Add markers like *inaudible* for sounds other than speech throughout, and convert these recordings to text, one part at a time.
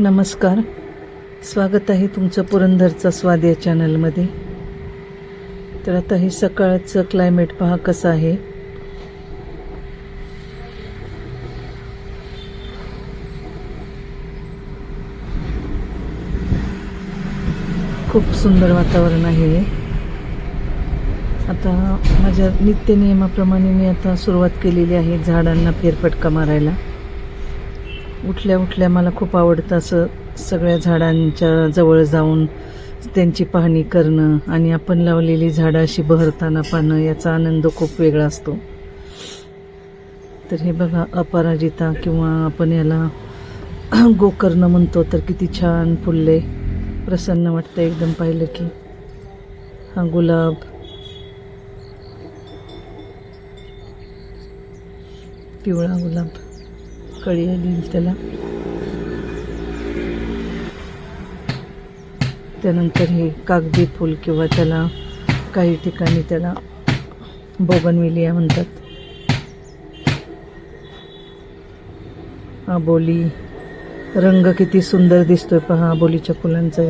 नमस्कार. स्वागत आहे तुमचं पुरंदरचा स्वाद या चॅनलमध्ये. तर आता हे सकाळचं क्लायमेट पहा कसं आहे. खूप सुंदर वातावरण आहे आता माझ्या नित्य नियमाप्रमाणे मी आता सुरुवात केलेली आहे झाडांना फेरफटका मारायला. उठल्या उठल्या मला खूप आवडतं असं सगळ्या झाडांच्या जवळ जाऊन त्यांची पाहणी करणं आणि आपण लावलेली झाडं अशी बहरताना पाहणं याचा आनंद खूप वेगळा असतो. तर हे बघा अपराजिता किंवा आपण याला *clears throat* गोकर्ण म्हणतो तर किती छान फुलले. प्रसन्न वाटतं एकदम पाहिलं की. हा गुलाब. पिवळा गुलाब. कळी आली त्याला. त्यानंतर हे कागदी फूल किंवा त्याला काही ठिकाणी त्याला बोगनविलिया म्हणतात. आबोली रंग किती सुंदर दिसतोय पहा आबोलीच्या फुलांचा.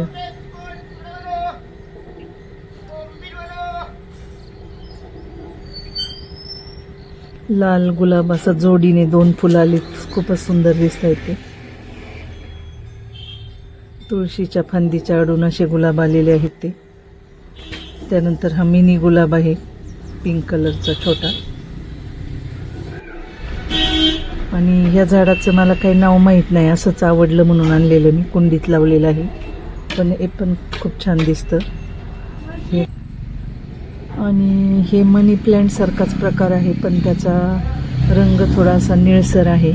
लाल गुलाब असं जोडीने दोन फुलं आलीत. खूपच सुंदर दिसत आहेत ते. तुळशीच्या फांदीच्या अडून असे गुलाब आलेले आहेत ते. त्यानंतर हा मिनी गुलाब आहे पिंक कलरचा छोटा. आणि ह्या झाडाचं मला काही नाव माहीत नाही असंच आवडलं म्हणून आणलेलं मी कुंडीत लावलेलं आहे. पण हे पण खूप छान दिसतं. हे आणि हे मनी प्लॅन्टसारखाच प्रकार आहे पण त्याचा रंग थोडासा निळसर आहे.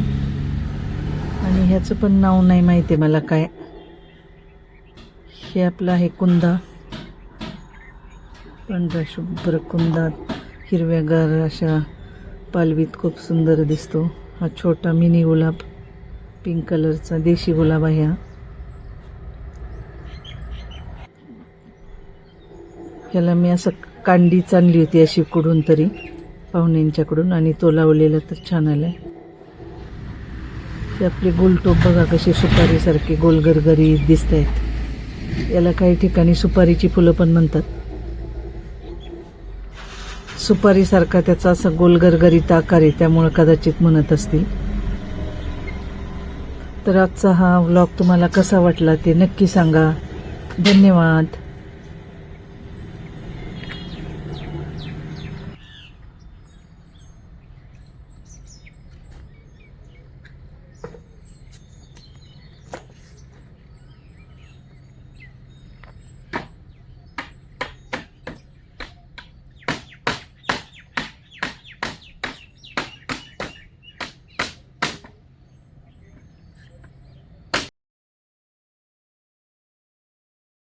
आणि ह्याचं पण नाव नाही माहिती आहे मला काय. हे आपलं आहे कुंदा. पांढरा शुभ्र कुंदात हिरव्यागार अशा पालवीत खूप सुंदर दिसतो. हा छोटा मिनी गुलाब. पिंक कलरचा देशी गुलाब आहे हा. ह्याला मी असं कांडी चांगली होती अशी कुठून तरी पाहुण्यांच्याकडून. आणि तो लावलेला तर छान आलाय. ही आपली गोलटोप बघा कसे सुपारीसारखे गोलगरगरी दिसत आहेत याला काही ठिकाणी सुपारीची फुलं पण म्हणतात. सुपारीसारखा त्याचा असा गोलगरगरीत आकार आहे त्यामुळं कदाचित म्हणत असतील. तर आजचा हा व्लॉग तुम्हाला कसा वाटला ते नक्की सांगा. धन्यवाद.